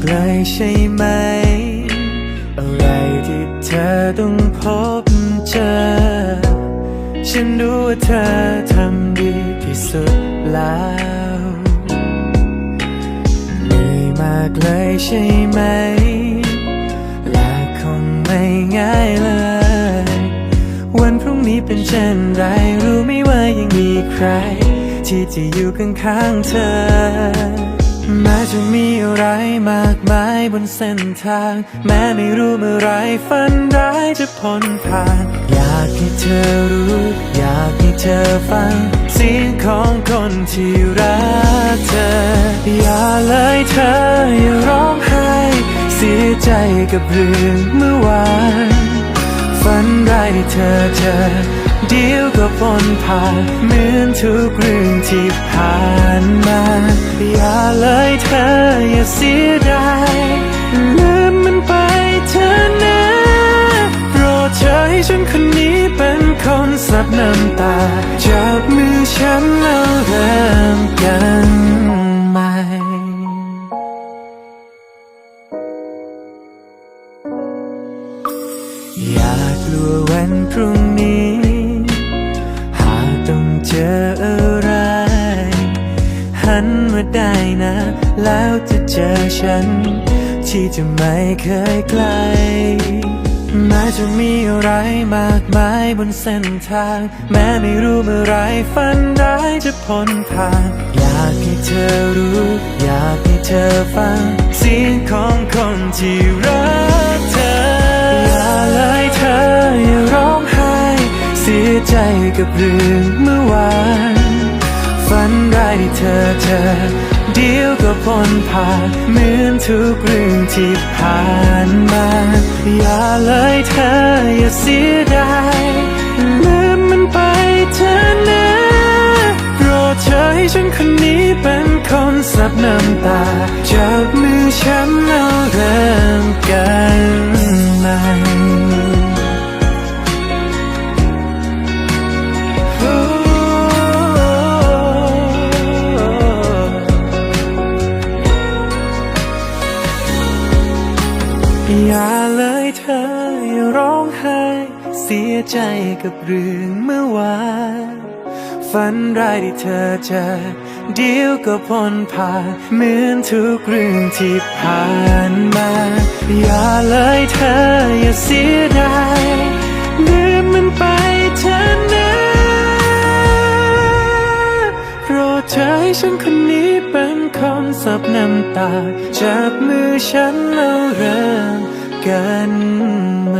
เจ็บมากลใช่ไหม อะไรที่เธอต้องพบเจอ ฉันรู้ว่าเธอทำดีที่สุดแล้วเหนื่อยมากเลยใช่ไหม และคงไม่ง่ายเลย วันพรุ่งนี้เป็นเช่นไร รู้ไหมว่ายังมีใคร ที่จะอยู่ข้างๆเธอ แม้จะมีอะไรมากมายบนเส้นทาง แม้ไม่รู้เมื่อไรฝันร้ายจะพ้นผ่าน อยากให้เธอรู้ อยากให้เธอฟัง เสียงของคนที่รักเธอ อย่าเลยเธออย่าร้องไห้ เสียใจกับเรื่องเมื่อวานฝันร้ายที่เธอเจอเดียวก็พ้นผ่านเหมือนทุกเรื่องที่ผ่านมา เสียดายลืมมันไปเธอนะโปรดเธอให้ฉันคนนี้เป็นคนสับน้ำตา จับมือฉันแล้วเริ่มกันใหม่อย่ากลัววันพรุ่งนี้ หันมาได้นะ แล้วจะเจอฉัน ที่จะไม่เคยไกลแม้จะมีอะไรมากมายบนเส้นทาง แม้ไม่รู้เมื่อไรฝันร้ายจะพ้นผ่าน อยากให้เธอรู้ อยากให้เธอฟัง เสียงของคนที่รักเธอ อย่าเลยเธออย่าร้องไห้ เสียใจกับเรื่องเมื่อวาน ฝันร้ เธอเจอเดียวก็พ้นผ่านเหมือนทุกเรื่องที่ผ่านมา อย่าเลยเธออย่าเสียดายลืมมันไปเธอนะโปรดเธอให้ฉันคนนี้เป็นคนสับน้ำตาจากมือฉัน อย่าเลยเธออย่าร้องไห้ เสียใจกับเรื่องเมื่อวานฝันร้ายที่เธอเจอเดียวก็พ้นผ่านเหมือนทุกเรื่องที่ผ่านมา อย่าเลยเธออย่าเสียดายลืมมันไปเธอนะโปรดเธอให้ฉันคนนี้ เป็นคำสับน้ำตาจับมือฉันแล้วเริ่มกันใหม่